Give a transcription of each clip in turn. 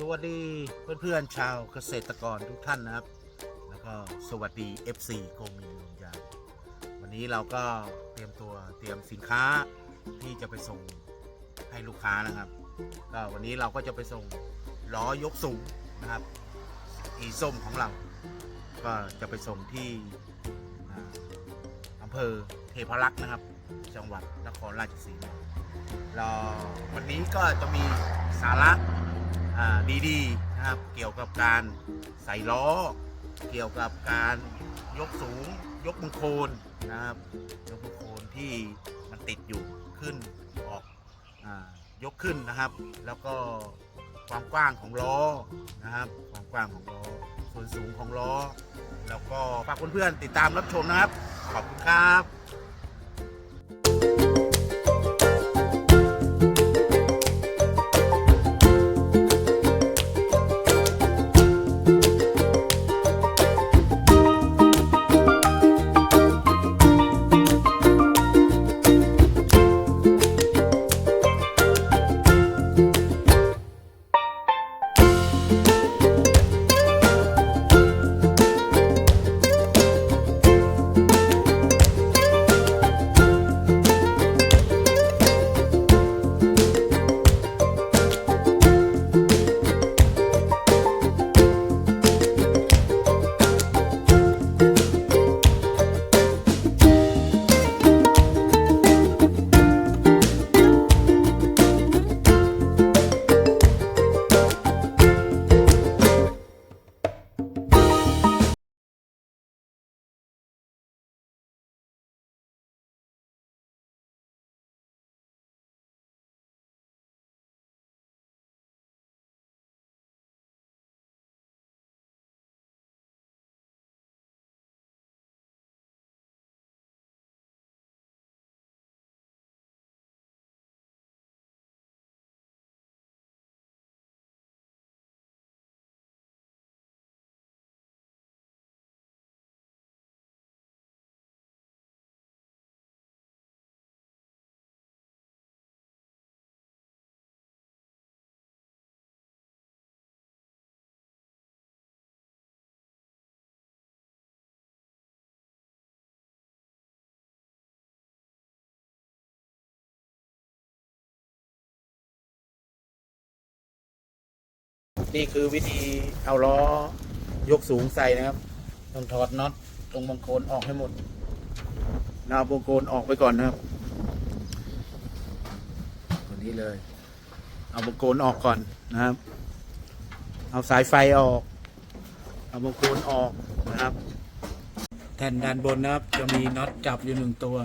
สวัสดีเพื่อนๆชาวเกษตรกรทุกท่านนะครับ แล้วก็สวัสดี FC โกมีลมยางวันนี้เราก็เตรียมตัวเตรียมสินค้าที่จะไปส่งให้ลูกค้านะครับ ก็วันนี้เราก็จะไปส่งล้อยกสูงนะครับ อีส้มของเรา ก็จะไปส่งที่อำเภอเทพรักษ์นะครับ จังหวัดนครราชสีมาเราวันนี้ก็จะมีสาระ ดีๆนะครับเกี่ยวกับการใส่ล้อ เกี่ยวกับการยกสูง ยกบังโคนนะครับยกบังโคนที่มันติดอยู่ขึ้นออกอยกขึ้นนะครับ แล้วก็ความกว้างของล้อนะครับ ความกว้างของล้อส่วนสูงของล้อ แล้วก็ฝากเพื่อนๆติดตามรับชมนะครับ ขอบคุณครับ นี่คือวิธีเอาล้อยกสูงใส่นะครับต้องถอดน็อตตรงบังโคนออกให้หมดนาวบังโคนออกไปก่อนนะครับตัวนี้เลย เอาบังโคนออกก่อนนะครับ เอาสายไฟออก เอาบังโคนออกนะครับแผ่นด้านบนนะครับ จะมีน็อตจับอยู่หนึ่งตัว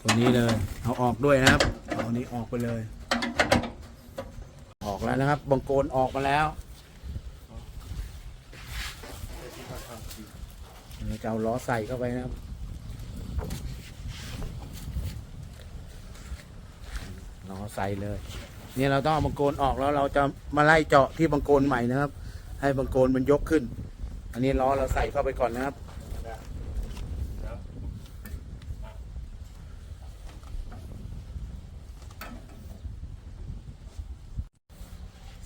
ตัวนี้เลย เอาออกด้วยนะครับเอาอันนี้ออกไปเลย ออกแล้วนะครับบังโกนออกมาแล้วเราจะเอาล้อใส่เข้าไปนะครับล้อใส่เลย เนี่ยเราต้องเอาบังโกนออกแล้วเราจะมาไล่เจาะที่บังโกนใหม่นะครับ ให้บังโกนมันยกขึ้น อันนี้ล้อเราใส่เข้าไปก่อนนะครับ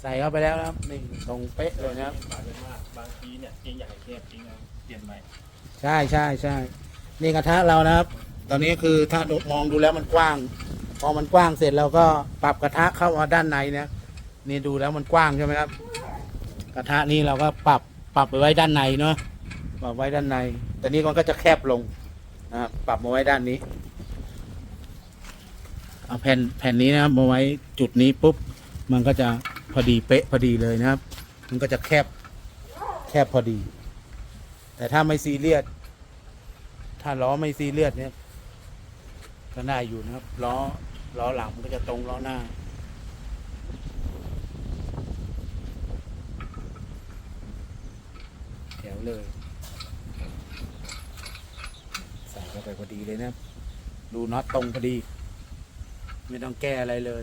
ใส่เข้าไปแล้วนะครับนี่ตรงเป๊ะเลยนะครับ บาดเลยมากบางทีเนี่ยจริงใหญ่เทียบจริงเอาเปลี่ยนใหม่ใช่ใช่ใช่นี่กระทะเรานะครับ ตอนนี้คือถ้ามองดูแล้วมันกว้าง พอมันกว้างเสร็จเราก็ปรับกระทะเข้ามาด้านในนะนี่ดูแล้วมันกว้างใช่ไหมครับ กระทะนี้เราก็ปรับปรับไปไว้ด้านในเนาะปรับไว้ด้านใน แต่นี้มันก็จะแคบลงนะครับปรับมาไว้ด้านนี้เอาแผ่นแผ่นนี้นะครับมาไว้จุดนี้ปุ๊บมันก็จะ พอดีเป๊ะพอดีเลยนะครับ มันก็จะแคบแคบพอดี แต่ถ้าไม่ซีเรียสถ้าล้อไม่ซีเรียสเนี่ยก็ได้อยู่นะครับล้อล้อหลังมันก็จะตรงล้อหน้าแถวเลยใส่เข้าไปพอดีเลยนะครับดูน็อตตรงพอดี ไม่ต้องแก้อะไรเลย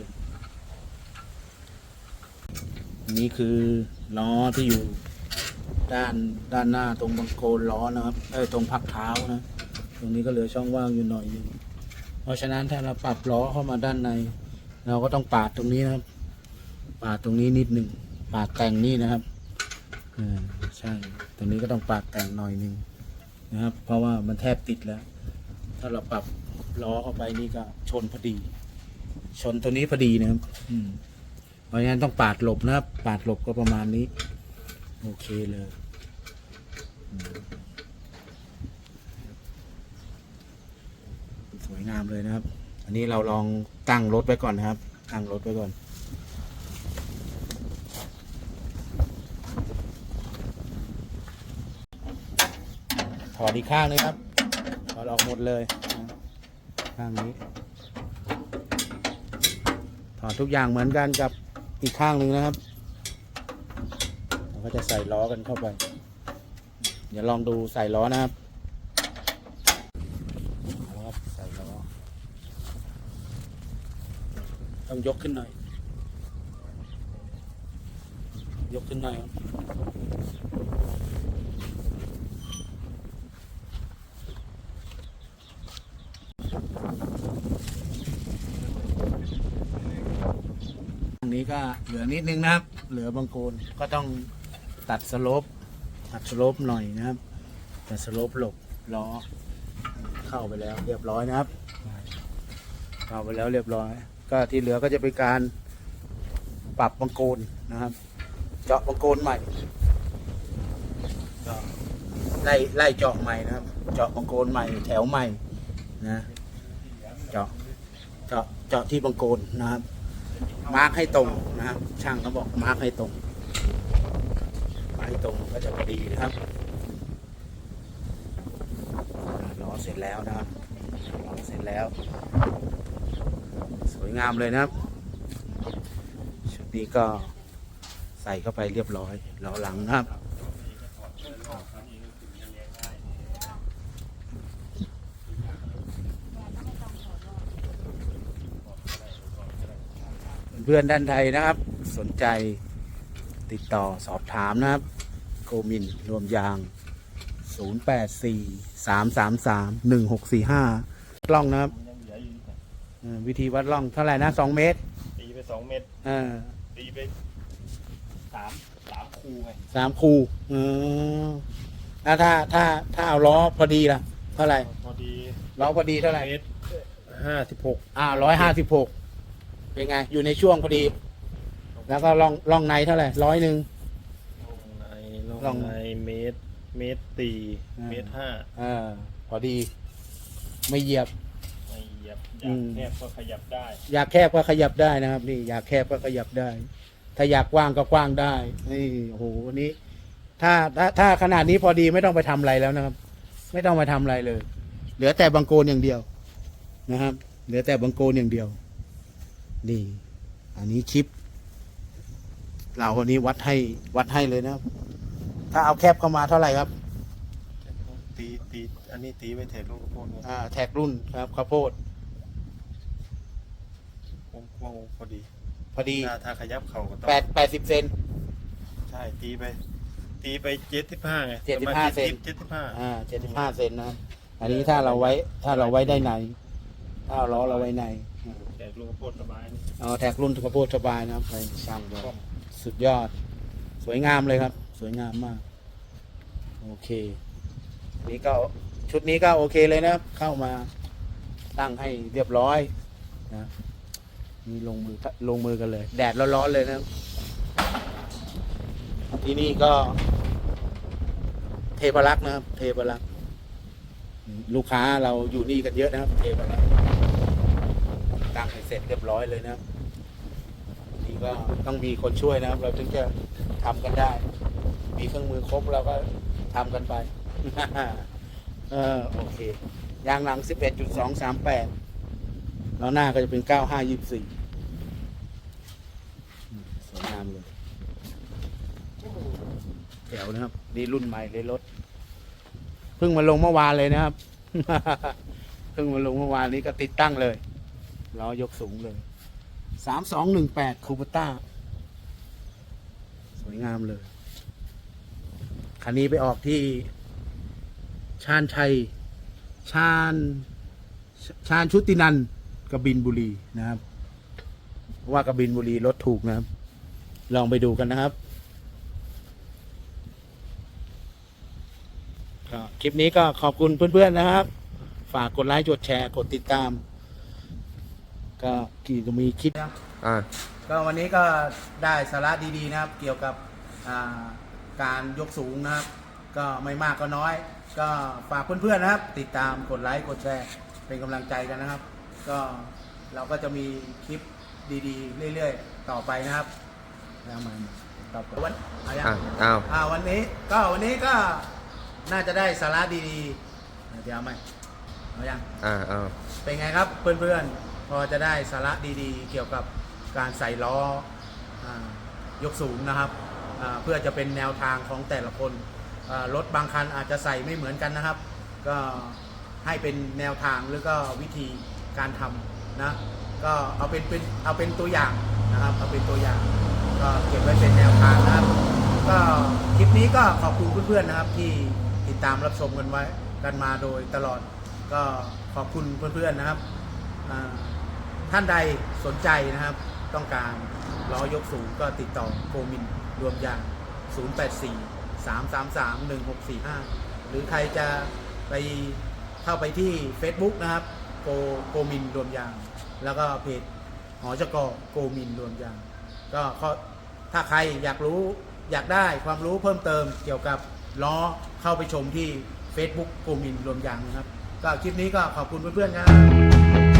นี่คือล้อที่อยู่ด้านด้านหน้าตรงบังโคลนล้อนะครับเออตรงพักเท้านะ ตรงนี้ก็เหลือช่องว่างอยู่หน่อยหนึงเพราะฉะนั้นถ้าเราปรับล้อเข้ามาด้านใน เราก็ต้องปาดตรงนี้นะครับ ปาดตรงนี้นิดหนึ่งปาดแต่งนี่นะครับอ่าใช่ ตรงนี้ก็ต้องปาดแต่งหน่อยหนึงนะครับ เพราะว่ามันแทบติดแล้ว ถ้าเราปรับล้อเข้าไปนี่ก็ชนพอดี ชนตัวนี้พอดีนะครับ อืม เพราะฉะนั้นต้องปาดหลบนะครับ ปาดหลบก็ประมาณนี้ โอเคเลยสวยงามเลยนะครับ อันนี้เราลองตั้งรถไว้ก่อนนะครับ ตั้งรถไว้ก่อนถอดอีกข้างเลยครับ ถอดออกหมดเลย ข้างนี้ ถอดทุกอย่างเหมือนกันกับ อีกข้างหนึ่งนะครับเราก็จะใส่ล้อกันเข้าไป เดี๋ยวลองดูใส่ล้อนะครับใส่ล้อต้องยกขึ้นหน่อย ยกขึ้นหน่อยครับตรงนี้ ก็เหลือนิดนึงนะครับ เหลือบางโคนก็ต้องตัดสลปตัดสลปหน่อยนะครับตัดสลปหลบล้อเข้าไปแล้วเรียบร้อยนะครับ เข้าไปแล้วเรียบร้อย ก็ที่เหลือก็จะเป็นการปรับบังโกนนะครับ เจาะบังโกนใหม่ไล่ไล่เจาะใหม่นะครับ เจาะบังโกนใหม่แถวใหม่นะ เจาะเจาะเจาะที่บังโกนนะครับ มาร์กให้ตรงนะครับช่างเขาบอกมาร์กให้ตรงมาร์กให้ตรงก็จะพอดีนะครับล้อเสร็จแล้วนะครับล้อเสร็จแล้ว สวยงามเลยนะครับชุดนี้ก็ใส่เข้าไปเรียบร้อยล้อหลังนะครับ เพื่อนด้านไทยนะครับ สนใจติดต่อสอบถามนะครับ โกมินรวมยาง 084 333 1645ล่องนะครับมันยังเหลืออยู่นิดหน่อยเอ่อวิธีวัดล่องเท่าไหร่นะ 2 เมตรตีไปสองเมตรเออตีไปสามสามคูไงสามคูเออแล้วถ้าถ้าถ้าเอาล้อพอดีล่ะ เท่าไหร่พอดีล้อพอดีเท่าไหร่เมตรห้าสิบหกอ่าร้อยห้าสิบหก เป็นไง อยู่ในช่วงพอดี แล้วก็ล่องล่องในเท่าไหร่ร้อยหนึ่ง ลงในลลงงในเมตร เมตรตีอ่า เมตรห้าอ่าพอดี ไม่เหยียบ ไม่เหยียบออืยากม แคบก็ขยับได้อยากแคบก็ขยับได้นะครับ นี่ อยากแคบก็ขยับได้ ถ้าอยากกว้างก็กว้างได้ นี่โอ้โหวันนี้ ถ้าถ้าถ้าขนาดนี้พอดีไม่ต้องไปทำอะไรแล้วนะครับ ไม่ต้องไปทำอะไรเลย เหลือแต่บังโกนอย่างเดียวนะครับ เหลือแต่บังโกนอย่างเดียว นี่ อันนี้คลิป เราคนนี้วัดให้วัดให้เลยนะครับ ถ้าเอาแคบเข้ามาเท่าไหร่ครับ ตีตีอันนี้ตีไปเทลูกกระโปงอ่า แท็กรุ่นครับข้าวโพดกว้างๆพอดีพอดีถ้าถ้าขยับเข่าก็ต้องแปดแปดสิบเซนใช่ตีไป ตีไปเจ็ดสิบห้าไง75เซนเจ็ดสิบห้าอ่าเจ็ดสิบห้าเซนนะครับอันนี้ถ้าเราไว้ถ้าเราไว้ได้ในถ้าเอาล้อเราไว้ใน อ่าแต่ลูกกระโปงสบายนี่เอาแท็กรุ่นข้าวโพดสบายนะครับไปช่างบอกสุดยอด สวยงามเลยครับ สวยงามมาก โอเค นี่ก็ชุดนี้ก็โอเคเลยนะครับ เข้ามาตั้งให้เรียบร้อยนะนี่ลงมือลงมือกันเลย แดดร้อนๆเลยนะครับที่นี่ก็ เทพรักษ์นะครับ เทพรักษ์ลูกค้าเราอยู่นี่กันเยอะนะครับ เทพรักษ์ ตั้งให้เสร็จเรียบร้อยเลยนะครับนี่ก็ต้องมีคนช่วยนะครับ เราถึงจะทำกันได้ มีเครื่องมือครบเราก็ทำกันไป เออโอเคยางหลัง11.238แล้วหน้าก็จะเป็น9524อืมสวยงามเลยแถวนะครับนี่รุ่นใหม่เลยรถเพิ่งมาลงเมื่อวานเลยนะครับเพิ่งมาลงเมื่อวานนี้ก็ติดตั้งเลย ล้อยกสูงเลยสามสองหนึ่งแปดคูปต้า สวยงามเลย คันนี้ไปออกที่ ชาญชัย ชาญ ชาญชุตินันกบินบุรีนะครับ ว่ากบินบุรีรถถูกนะครับ ลองไปดูกันนะครับคลิปนี้ก็ขอบคุณเพื่อนๆนะครับ ฝากกดไลค์กดแชร์ กดติดตาม ก็กี่ก็มีคลิปอ่า ก็วันนี้ก็ได้สาระดีๆนะครับ เกี่ยวกับอ่าการยกสูงนะครับ ก็ไม่มากก็น้อย ก็ฝากเพื่อนๆนะครับ ติดตามกดไลค์กดแชร์เป็นกำลังใจกันนะครับ ก็เราก็จะมีคลิปดีๆ เรื่อยๆ ต่อไปนะครับแล้วมันต่อไปวันอะไรอ่าอะอ้าว อ่าวันนี้ก็วันนี้ก็น่าจะได้สาระดีๆเดี๋ยวเอาไหมเอายัง อ่าอ้าว เป็นไงครับเพื่อนๆ พอจะได้สาระดีๆ เกี่ยวกับการใส่ล้ออยกสูงนะครับ เพื่อจะเป็นแนวทางของแต่ละคนรถบางคันอาจจะใส่ไม่เหมือนกันนะครับ ก็ให้เป็นแนวทางหรือก็วิธีการทำนะก็เอาเป็นเป็นเอาเป็นตัวอย่างนะครับ เอาเป็นตัวอย่าง ก็เก็บไว้เป็นแนวทางนะครับ ก็คลิปนี้ก็ขอบคุณเพื่อนๆนะครับ ที่ติดตามรับชมกันไว้กันมาโดยตลอด ก็ขอบคุณเพื่อนๆนะครับ ท่านใดสนใจนะครับ ต้องการล้อยกสูงก็ติดต่อโกมินรวมยาง 084 333 1645 หรือใครจะไปเข้าไปที่ Facebook นะครับโกโกมินรวมยาง แล้วก็เพจหอจกโกมินรวมยาง ก็ถ้าใครอยากรู้อยากได้ความรู้เพิ่มเติมเกี่ยวกับล้อเข้าไปชมที่ Facebook โกมินรวมยางนะครับ ก็คลิปนี้ก็ขอบคุณเพื่อนๆครับ